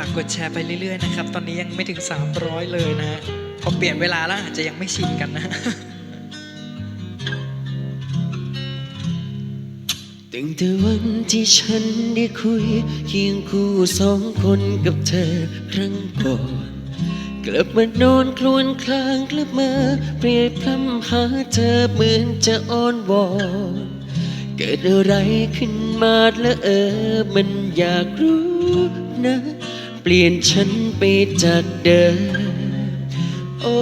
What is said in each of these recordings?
ฝากกดแชร์ไปเรื่อยๆนะครับ ตอนนี้ยังไม่ถึง 300 เลยนะฮะพอเปลี่ยนเวลาแล้วอาจจะยังไม่ชินกันนะตั้งแต่วันที่ฉันได้คุยเคียงคู่สองคนกับเธอครั้งก่อนกลับมานอนคลวนคลางกลับมาเปรียบพร่ำหาเธอเหมือนจะอ้อนวอนเกิดอะไรขึ้นมาแล้วเออมันอยากรู้นะ ลี่ยนฉันไปจากเดิมโอ้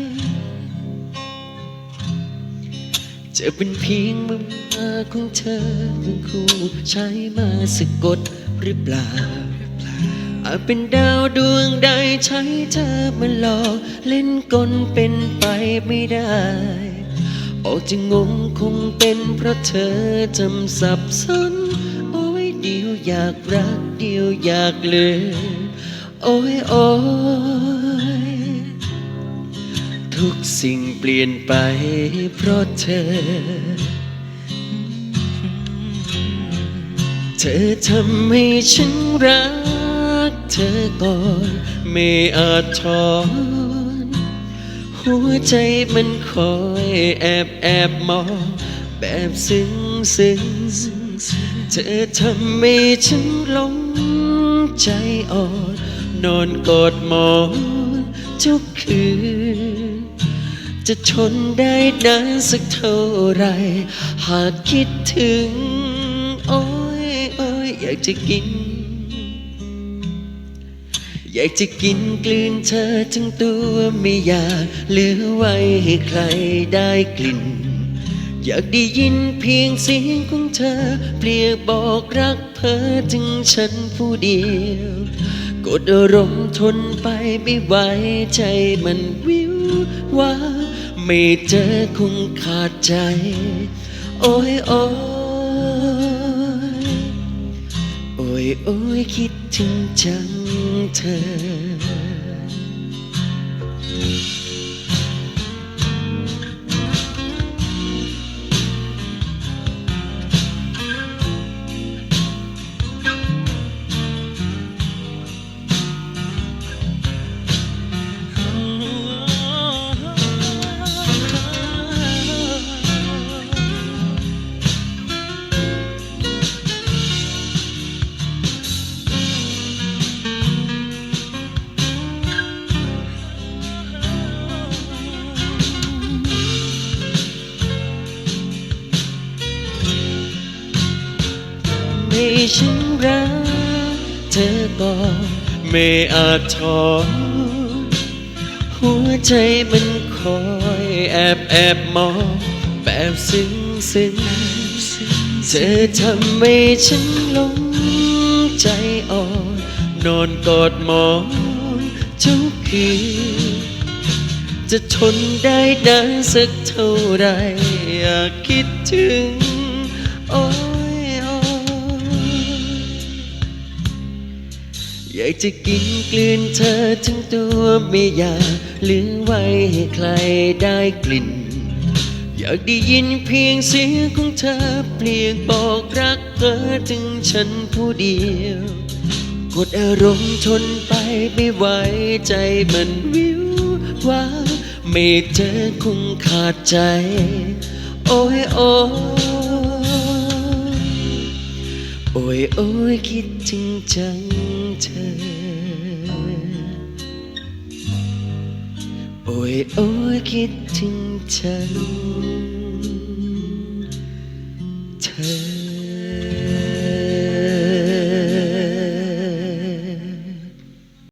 ยจะเป็นเพียงมือมาของเธอเป็นคู่ใช้มาสะกดหรือเปล่า อาจเป็นดาวดวงใดใช้เธอมาหลอก เล่นกลเป็นไปไม่ได้ออกจะงงคงเป็นเพราะเธอจำสับสน อยากรักเดียวอยากลืมโอ้ยโอ้ยทุกสิ่งเปลี่ยนไปเพราะเธอ เธอทำให้ฉันรักเธอก่อนไม่อาจถอนหัวใจมันคอยแอบแอบมองแบบซึ้งซึ้ง เธอทำให้ฉันหลงใจอ่อนนอนกอดหมอนทุกคืน จะทนได้นานสักเท่าไร หากคิดถึง โอ้ยโอ้ยอยากจะกิน อยากจะกินกลืนเธอทั้งตัวไม่อยากเหลือไว้ให้ใครได้กลิ่น อยากได้ยินเพียงเสียงของเธอ เปลี่ยบอกรักเธอถึงฉันผู้เดียว กดอารมณ์ทนไปไม่ไหวใจมันวิวว่า ไม่เจอคงขาดใจ โอ้ยโอ้ยโอ้ยโอ้ยคิดถึงจังเธอ ไม่ฉันรักเธอก่อไม่อาจถอนหัวใจมันคอยแอบแอบมองแบบซึ้งซึ้งเธอทำให้ฉันหลงใจอ่อน นอนกอดหมอนทุกคืนจะทนได้นานสักเท่าไหรอยากคิดถึงโอ้ อยากจะกินกลืนเธอทั้งตัวไม่อยากหลือไว้ให้ใครได้กลิ่น อยากได้ยินเพียงเสียงของเธอเปลี่ยนบอกรักเธอถึงฉันผู้เดียว กดอารมณ์ทนไปไม่ไหวใจมันวิวว่าไม่เจอคงขาดใจ โอ้ยโอ้ยโอ้ยโอ้ยคิดถึงจัง เธอ โอ้ยโอ้ยคิดถึงฉันเธอ